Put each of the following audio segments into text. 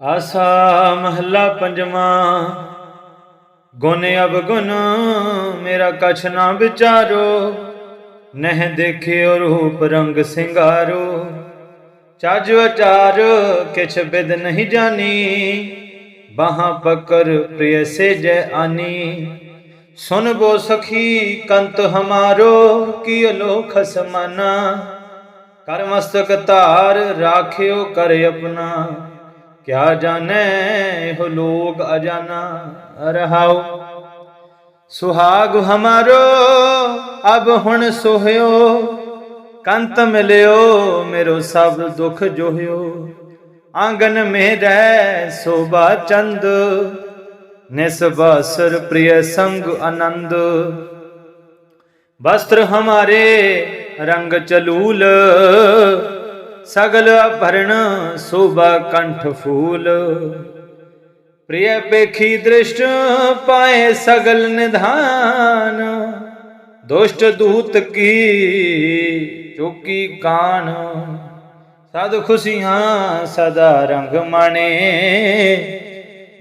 ਆਸਾ ਮਹੱਲਾ ਪੰਜਵਾਂ, ਗੁਣ ਅਵਗੁਣ ਮੇਰਾ ਕਛ ਨਾ ਵਿਚਾਰੋ, ਨਹਿ ਦੇਖਿਓ ਰੂਪ ਰੰਗ ਸਿੰਗਾਰੋ। ਚੱਜ ਵਿਚਾਰ ਕਿਛ ਬਿਦ ਨਹੀਂ ਜਾਣੀ, ਬਾਹਾਂ ਪਕਰ ਪ੍ਰਿਯ ਸੇ ਜੈ ਆਨੀ। ਸੁਨ ਬੋ ਸਖੀ ਕੰਤ ਹਮਾਰੋ, ਕੀ ਅਲੋਖ ਸਮਾਨਾ। ਕਰ ਮਸਤਕ ਧਾਰ ਰਾਖਿਓ ਕਰ ਆਪਣਾ। ਕਿਆ ਜਾਣੈ ਇਹ ਲੋਕ ਅਜਾਨਾ ਰਹਾਉ। ਸੁਹਾਗ ਹਮਾਰੋ, ਅਬ ਹੁਣ ਸੋਹਿਓ, ਕੰਤ ਮਿਲਿਓ, ਮੇਰੋ ਸਭ ਦੁਖ ਜੋਹਿਓ। ਆਂਗਨ ਮੇ ਰਹਿ ਸੋਭਾ ਚੰਦ ਨਿਸਬਾਸਰ ਪ੍ਰਿਯ ਸੰਗ ਆਨੰਦ। ਵਸਤਰ ਹਮਾਰੇ ਰੰਗ ਚਲੂਲ ਸਗਲ ਅਭਰਣ ਸੋਭਾ ਕੰਠ ਫੂਲ। ਪ੍ਰਿਯ ਪੇਖੀ ਦ੍ਰਿਸ਼ਟ ਪਾਏ ਸਗਲ ਨਿਧਾਨ। ਦੁਸ਼ਟ ਦੂਤ ਕੀ ਚੁਕੀ ਕਾਨ ਸਦ ਖੁਸ਼ੀਆਂ ਸਦਾ ਰੰਗ ਮਾਣੇ।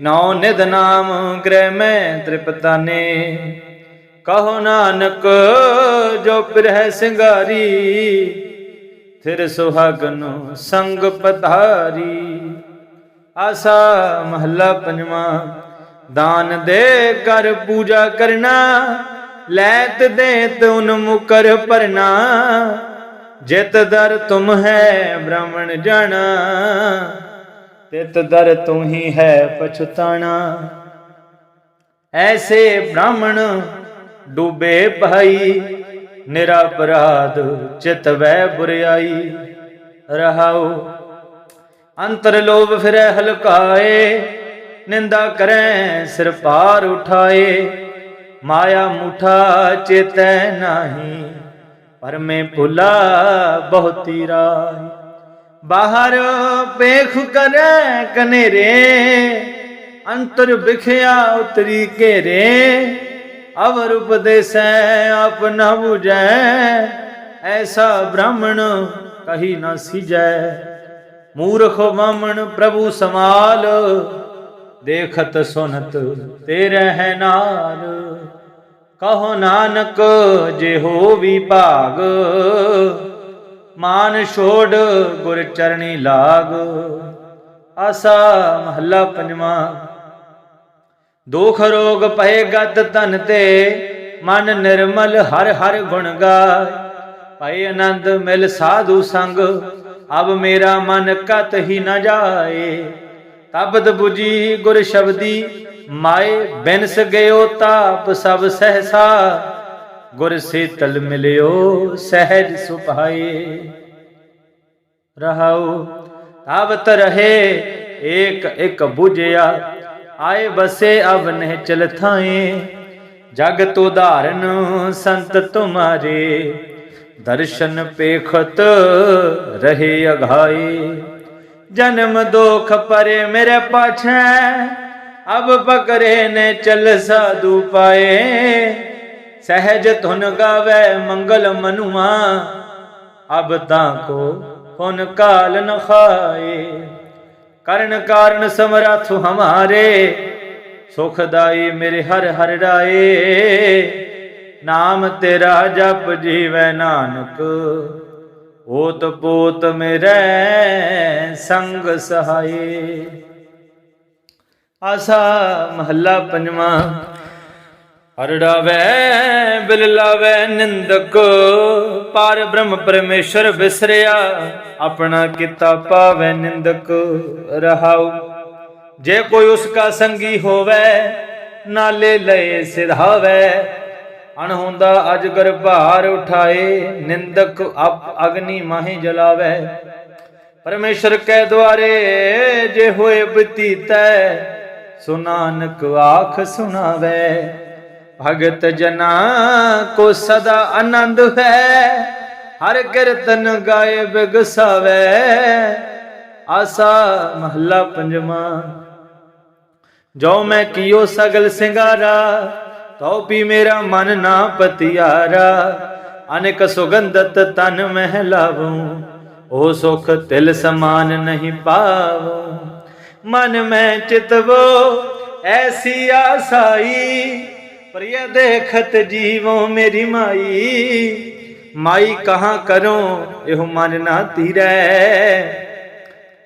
ਨੌ ਨਿਧ ਨਾਮ ਗ੍ਰਹਿ ਮੈਂ ਤ੍ਰਿਪਤਾਨੇ। ਕਹੋ ਨਾਨਕ ਜੋ ਪਿਰਹਿ ਸਿੰਗਾਰੀ। ਫਿਰ ਸੁਹਾਗਨ ਸੰਗ ਪਧਾਰੀ। ਆਸਾ ਮਹੱਲਾ ਪੰਜਵਾਂ, ਦਾਨ ਦੇ ਕਰ ਪੂਜਾ ਕਰਨਾ, ਲੈਤ ਦੇ ਉਨ ਮੁਕਰ ਪਰਨਾ ਜਿਤ ਦਰ ਤੁਮ ਹੈ ਬ੍ਰਾਹਮਣ ਜਾਣਾ, ਤਿਤ ਦਰ ਤੂੰ ਹੀ ਹੈ ਪਛਤਾਣਾ। ਐਸੇ ਬ੍ਰਾਹਮਣ ਡੂਬੇ ਭਾਈ ਨਿਰਪਰਾਧ ਚਿਤ ਵੈ ਬੁਰਿਆਈ, ਰਹਾਉ। ਅੰਤਰ ਲੋਭ ਫਿਰੈ ਹਲਕਾਏ, ਨਿੰਦਾ ਕਰੈ ਸਿਰ ਪਾਰ ਉਠਾਏ। ਮਾਇਆ ਮੁਠਾ ਚੇਤੈ ਨਾਹੀ, ਪਰਮੇ ਭੁਲਾ ਬਹੁਤੀ ਰਾਈ ਬਾਹਰ ਪੇਖ ਕਰੈ ਕਨੇਰੇ, ਅੰਤਰ ਵਿਖਿਆ ਉਤਰੀ ਘੇਰੇ। ਅਵਰ ਉਪਦੇਸੈ ਆਪ ਨ 부ਜੈ ਐਸਾ ਬ੍ਰਾਹਮਣ ਕਹੀ ਨ ਸਿਜੈ। ਮੂਰਖ ਬਾਮਣ ਪ੍ਰਭੂ ਸਮਾਲ ਦੇਖਤ ਸੁਨਤ ਤੇਰੇ ਹੈ ਨਾਲ। ਕਹੋ ਨਾਨਕ ਜੇ ਹੋ ਵੀ ਭਾਗ, ਮਾਨ ਛੋੜ ਗੁਰ ਚਰਣੀ ਲਾਗ। ਆਸਾ ਮਹੱਲਾ ਪੰਜਵਾਂ ਦੁਖ ਰੋਗ ਪਏ ਗਤ ਤਨ ਤੇ ਮਨ ਨਿਰਮਲ ਹਰ ਹਰ ਗੁਣ ਗਾਏ। ਪਏ ਆਨੰਦ ਮਿਲ ਸਾਧੂ ਸੰਗ, ਅਬ ਮੇਰਾ ਮਨ ਕਤ ਹੀ ਨਾ ਜਾਏ। ਤਬਦ 부ਜੀ ਗੁਰ ਸ਼ਬਦੀ, ਮਾਏ ਬਿਨਸ ਗਇਓ ਤਾਪ ਸਭ ਸਹਸਾ। ਗੁਰ ਸੀਤਲ ਮਿਲਿਓ ਸਹਿਜ ਸੁਭਾਏ। ਰਹਾਉ, ਤਾਵਤ ਰਹੇ ਏਕ ਇਕ 부ਜਿਆ। ਆਏ ਬਸੇ ਅਬ ਨਹਿ ਚਲ ਥਾਏ ਜਗਤ ਉਧਾਰਨ ਸੰਤ ਤੁਮਾਰੇ, ਦਰਸ਼ਨ ਪੇਖਤ ਰਹੇ ਅਘਾਈ ਜਨਮ ਦੋਖ ਪਰੇ ਮੇਰੇ ਪਾਛੈ, ਅਬ ਪਕਰੇ ਨੇ ਚਲ ਸਾਧੂ ਪਾਏ। ਸਹਿਜ ਧੁਨ ਗਾਵੇ ਮੰਗਲ ਮਨੁਆ, ਅਬ ਤਾਂ ਕੋ ਹੁਨ ਕਾਲ ਨ ਖਾਏ। ਕਰਨ ਕਾਰਨ ਸਮਰੱਥ ਹਮਾਰੇ ਸੁਖਦਾਈ ਮੇਰੇ ਹਰ ਹਰ ਰਾਏ। ਨਾਮ ਤੇਰਾ ਜਪ ਜੀਵੈ ਨਾਨਕ, ਓਤ ਪੋਤ ਮੇਰੇ ਸੰਗ ਸਹਾਏ। ਆਸਾ ਮਹੱਲਾ ਪੰਜਵਾਂ ਅਰੜਾਵੇ, ਬਿਲ ਲਾਵੇ ਨਿੰਦਕ, ਪਾਰ ਬ੍ਰਹਮ ਪਰਮੇਸ਼ਰ ਵਿਸਰਿਆ ਆਪਣਾ ਕੀਤਾ ਪਾਵੇ ਨਿੰਦਕ, ਰਹਾਉ। ਜੇ ਕੋਈ ਉਸ ਕਾ ਸੰਗੀ ਹੋਵੇ, ਨਾਲੇ ਲਏ ਸਿਧਾਵੇ। ਅਣਹੁੰਦਾ ਅਜਗਰ ਭਾਰ ਉਠਾਏ, ਨਿੰਦਕ ਅਪ ਅਗਨੀ ਮਾਹੀ ਜਲਾਵੇ। ਪਰਮੇਸ਼ਰ ਕੈ ਦੁਆਰੇ, ਜੇ ਹੋਏ ਬਤੀਤੈ ਸੁਨਾਨਕ ਆਖ ਸੁਣਾਵੇ। ਭਗਤ ਜਨਾ ਕੋ ਸਦਾ ਆਨੰਦ ਹੈ, ਹਰ ਕੀਰਤਨ ਗਾਏ ਬਿਗਸਾਵੇ ਆਸਾ ਮਹੱਲਾ ਪੰਜਵਾਂ। ਜੋ ਮੈਂ ਕੀਓ ਸਗਲ ਸਿੰਗਾਰਾ ਤਉ ਵੀ ਮੇਰਾ ਮਨ ਨਾ ਪਤਿਆਰਾ। ਅਨੇਕ ਸੁਗੰਧਤ ਤਨ ਮਹਿ ਲਾਵੂੰ, ਉਹ ਸੁਖ ਤਿਲ ਸਮਾਨ ਨਹੀਂ ਪਾਵੋ। ਮਨ ਮੈਂ ਚਿਤਵੋ, ਐਸੀ ਆਸਾਈ ਪ੍ਰਿਯ ਦੇਖਤ ਜੀਵੋ ਮੇਰੀ ਮਾਈ। ਮਾਈ ਕਹਾਂ ਕਰੂੰ, ਇਹੋ ਮਨ ਨਾ ਤੀਰੈ।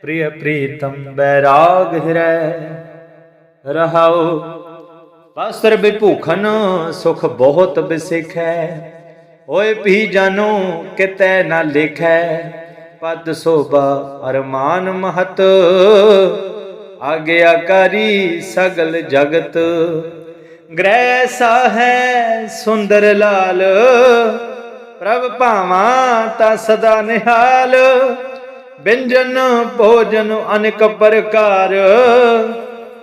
ਪ੍ਰਿਯ ਪ੍ਰੀਤਮ ਬੈਰਾਗ ਹਿਰੈ। ਰਹਾਉ, ਪਾਸਰ ਬਿਭੂਖਨ ਸੁਖ ਬਹੁਤ ਬਿਸਿਖੈ। ਓਏ ਪੀ ਜਾਨੋ, ਕਿਤੈ ਨਾ ਲਿਖੈ। ਪਦ ਸੋਭਾ ਅਰਮਾਨ ਮਹਤ। ਆਗਿਆਕਾਰੀ ਸਗਲ ਜਗਤ। ਗ੍ਰਹਿ ਹੈ ਸੁੰਦਰ ਲਾਲ। ਪ੍ਰਭ ਭਾਵਾ ਤਾ ਸਦਾ ਨਿਹਾਲ। ਬਿੰਜਨ ਭੋਜਨ ਅਨੇਕ ਪ੍ਰਕਾਰ।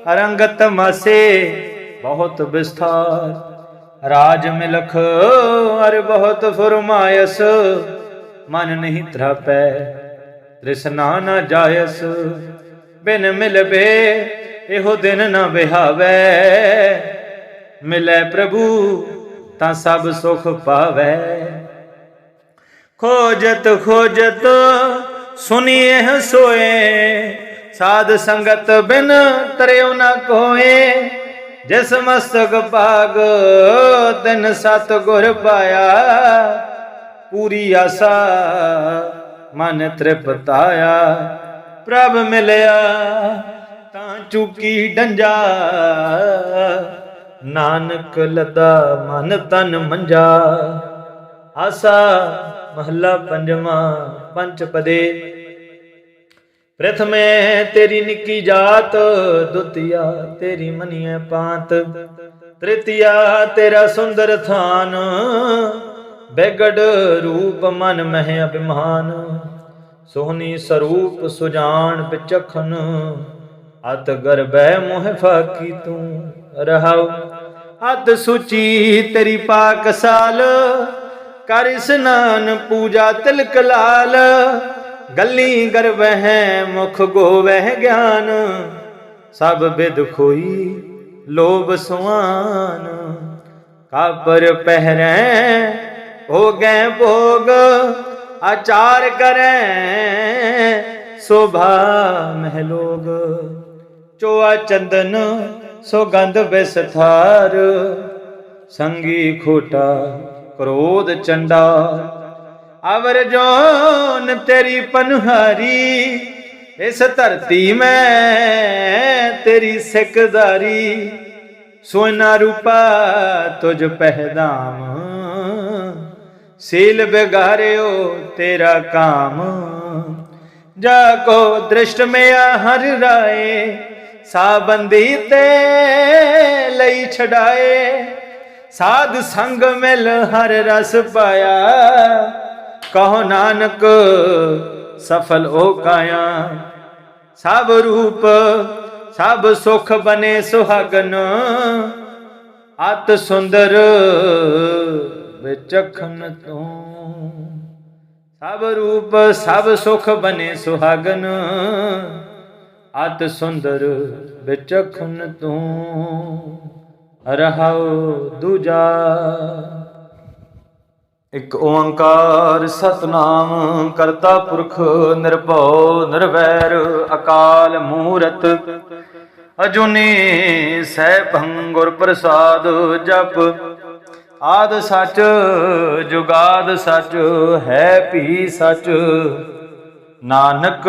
ਰੰਗਤ ਮਸੇ ਬਹੁਤ ਵਿਸਥਾਰ। ਰਾਜ ਮਿਲਖ ਅਰ ਬਹੁਤ ਫਰਮਾਇਸ। ਮਨ ਨਹੀਂ ਤ੍ਰਪੈ ਤ੍ਰਿਸ਼ਨਾ ਨਾ ਜਾਇਸ। ਬਿਨ ਮਿਲਬੇ ਇਹੋ ਦਿਨ ਨ ਵਿਹਾਵੈ। ਮਿਲੈ ਪ੍ਰਭੂ, ਤਾਂ ਸਭ ਸੁਖ ਪਾਵੈ। ਖੋਜਤ ਖੋਜਤ ਸੁਨੀਏ ਸੋਏ। ਸਾਧ ਸੰਗਤ ਬਿਨ ਤਰਿਉ ਨ ਕੋਏ। ਜਿਸ ਮਸਤਕ ਭਾਗ ਤਿਨ ਸਤ ਗੁਰ ਪਾਇਆ, ਪੂਰੀ ਆਸਾ ਮਨ ਤ੍ਰਿਪਤਾਇਆ। ਪ੍ਰਭ ਮਿਲਿਆ, ਤਾਂ ਚੁਕੀ ਡੰਜਾ ਨਾਨਕ ਲਦਾ ਮਨ ਤਨ ਮੰਜਾ। ਆਸਾ ਮਹੱਲਾ ਪੰਜਵਾਂ, ਪੰਚ ਪਦੇ। ਪ੍ਰਥਮੇ ਤੇਰੀ ਨਿੱਕੀ ਜਾਤ, ਦੁਤੀਆ ਤੇਰੀ ਮਨੀਏ ਪਾਂਤ। ਤ੍ਰਿਤੀਆ ਤੇਰਾ ਸੁੰਦਰ ਥਾਨ, ਬੇਗੜ ਰੂਪ ਮਨ ਮਹਿ ਅਭਿਮਾਨ। ਸੋਹਣੀ ਸਰੂਪ ਸੁਜਾਨ ਵਿਚਖਨ ਅਤ ਗਰਬੈ ਮੋਹ ਫਾਕੀ ਤੂੰ। ਰਹਾਉ ਹੱਥ ਸੁਚੀ ਤੇਰੀ ਪਾਕ ਸਾਲ। ਕਰ ਇਸਨਾਨ ਪੂਜਾ ਤਿਲਕ ਲਾਲ। ਗੱਲੀ ਗਰਬਹਿ ਮੁਖ ਗੋਵਹਿ ਗਿਆਨ। ਸਭ ਬਿਦ ਖੋਈ ਲੋਭ ਸੁਆਨ। ਕਾਪਰ ਪਹਿਰੈ ਹੋ ਗਏ ਭੋਗ। ਆਚਾਰ ਕਰੈ ਸੋਭਾ ਮਹਿਲੋਗ। ਚੋਆ ਚੰਦਨ ਸੁਗੰਧ ਬਿਸਥਾਰ, ਸੰਗੀ ਖੋਟਾ, ਕ੍ਰੋਧ ਚੰਡਾ ਅਵਰ ਜੋਨ ਤੇਰੀ ਪਨਹਾਰੀ, ਇਸ ਧਰਤੀ ਮੈਂ ਤੇਰੀ ਸਿਕਦਾਰੀ ਸੋਨਾ ਰੂਪਾ ਤੁਝ ਪਹਿਦਾਮ ਸੀਲ ਬਿਗਾਰਿਓ ਤੇਰਾ ਕਾਮ। ਜਾ ਕੋ ਦ੍ਰਿਸ਼ਟ ਮਿਆ ਹਰ ਰਾਏ ਸਾਬੰਦੀ ਤੇ ਲਈ ਛਡਾਏ। ਸਾਧ ਸੰਗ ਮਿਲ ਹਰ ਰਸ ਪਾਇਆ। ਕਹੋ ਨਾਨਕ, ਸਫਲ ਹੋ ਕਾਇਆ। ਸਭ ਰੂਪ, ਸਭ ਸੁਖ ਬਨੇ ਸੁਹਾਗਨ। ਅਤ ਸੁੰਦਰ ਵਿਚਖਨ ਤੂੰ। ਸਭ ਰੂਪ, ਸਭ ਸੁਖ ਬਨੇ ਸੁਹਾਗਨ। ਅਤ ਸੁੰਦਰ ਵਿਚਖਨ ਤੂੰ ਰਹਾਉ ਦੂਜਾ। ਇਕ ਓੰਕਾਰ ਸਤਨਾਮ ਕਰਤਾ ਪੁਰਖ ਨਿਰਭਉ ਨਿਰਵੈਰ ਅਕਾਲ ਮੂਰਤ। ਅਜੂਨੀ ਸੈਭੰ ਗੁਰ ਪ੍ਰਸਾਦ ਜਪ। ਆਦ ਸਚ ਜੁਗਾਦ ਸਚ ਹੈ ਭੀ ਸਚ। ਨਾਨਕ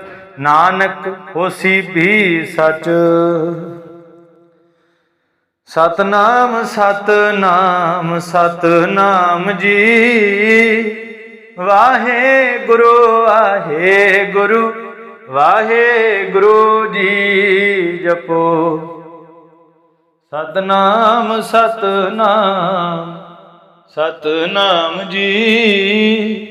ਨਾਨਕ ਹੋਸੀ ਵੀ ਸੱਚ। ਸਤਨਾਮ ਸਤਨਾਮ ਸਤਨਾਮ ਜੀ। ਵਾਹਿਗੁਰੂ ਵਾਹਿਗੁਰੂ ਵਾਹਿਗੁਰੂ ਜੀ ਜਪੋ। ਸਤਨਾਮ ਸਤਨਾਮ ਸਤਨਾਮ ਜੀ।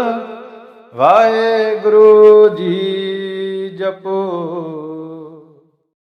ਵਾਹਿਗੁਰੂ ਜੀ ਜਪੋ।